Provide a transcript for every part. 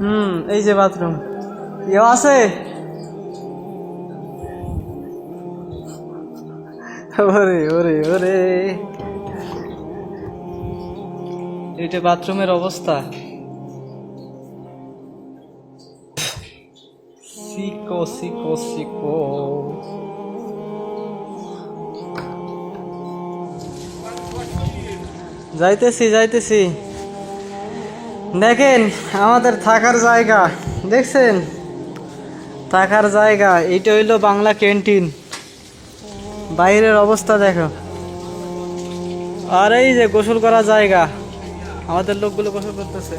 হুম, এই যে বাথরুম। কেউ আছে? ওরে ওরে ওরে। এইটা বাথরুমের অবস্থা। সিকো সিকো সিকো যাইতেছি যাইতেছি। দেখেন, আমাদের থাকার জায়গা, দেখছেন? থাকার জায়গা এইটা হইল বাংলা ক্যান্টিন। বাইরের অবস্থা দেখো। আর এই যে গোসল করার জায়গা, আমাদের লোকগুলো গোসল করতেছে।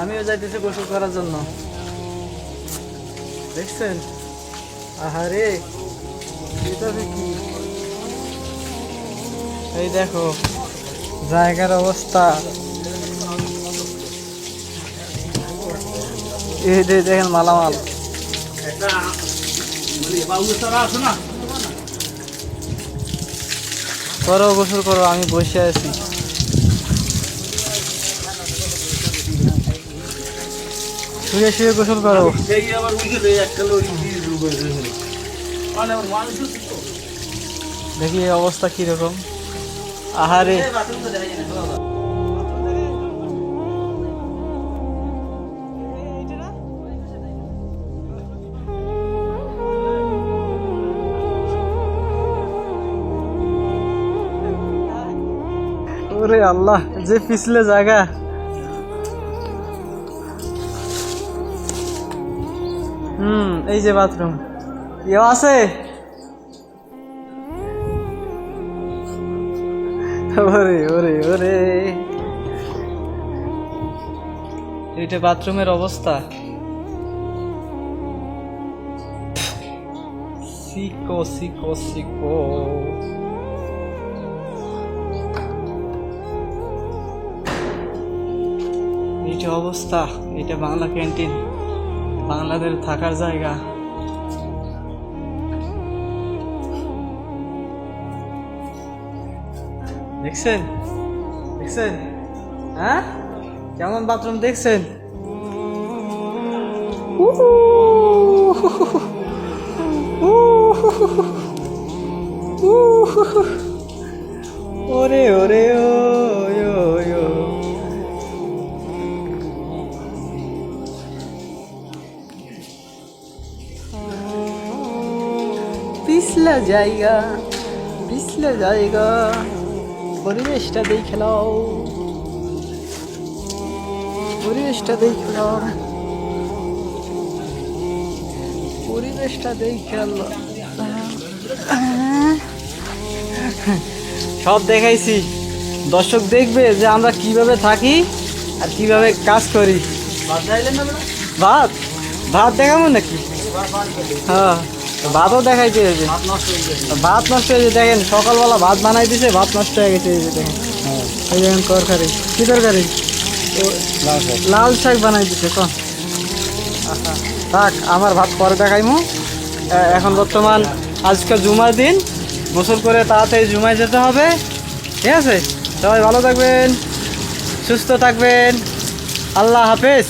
আমিও যাইতেছি গোসল করার জন্য। দেখছেন? আহারে এই দেখো, জায়গার অবস্থা। দেখেন মালামাল। করো, গোসল করো, আমি বসে আছি। শুয়ে শুয়ে গোসল করো। দেখি অবস্থা কীরকম। আহারে। ওরে আল্লাহ, যে পিছলে জায়গা। হুম, এই যে বাথরুম কেউ আছে? ওরে ওরে ওরে। এইটা বাথরুমের অবস্থা। সিকো সিকো সিকো। এইটা অবস্থা? এটা বাংলা ক্যান্টিন। বাংলাদের থাকার জায়গা। দেখছেন? দেখছেন? হ্যাঁ? কেমন বাথরুম দেখছেন? উহু। পিছলা জায়গা পিছলা জায়গা। পরিবেশটা দেখে নাও। পরিবেশটা দেখে নাও। পরিবেশটা দেখে। সব দেখাইছি। দর্শক দেখবে যে আমরা কীভাবে থাকি আর কীভাবে কাজ করি। ভাত? ভাত দেখাবো নাকি? হ্যাঁ। ভাতও দেখাইতে হয়েছে ভাত নষ্ট হয়েছে দেখেন, সকালবেলা ভাত বানাই দিছে, ভাত নষ্ট হয়ে গেছে দেখেন। এই দেখেন তরকারি। কী তরকারি? লাল শাক বানাই দিছে কন থাক, আমার ভাত পরে দেখাইমু। এখন বর্তমান আজকে জুমার দিন। গোসল করে তাড়াতাড়ি জুমায় যেতে হবে। ঠিক আছে? সবাই ভালো থাকবেন, সুস্থ থাকবেন। আল্লাহ হাফেজ।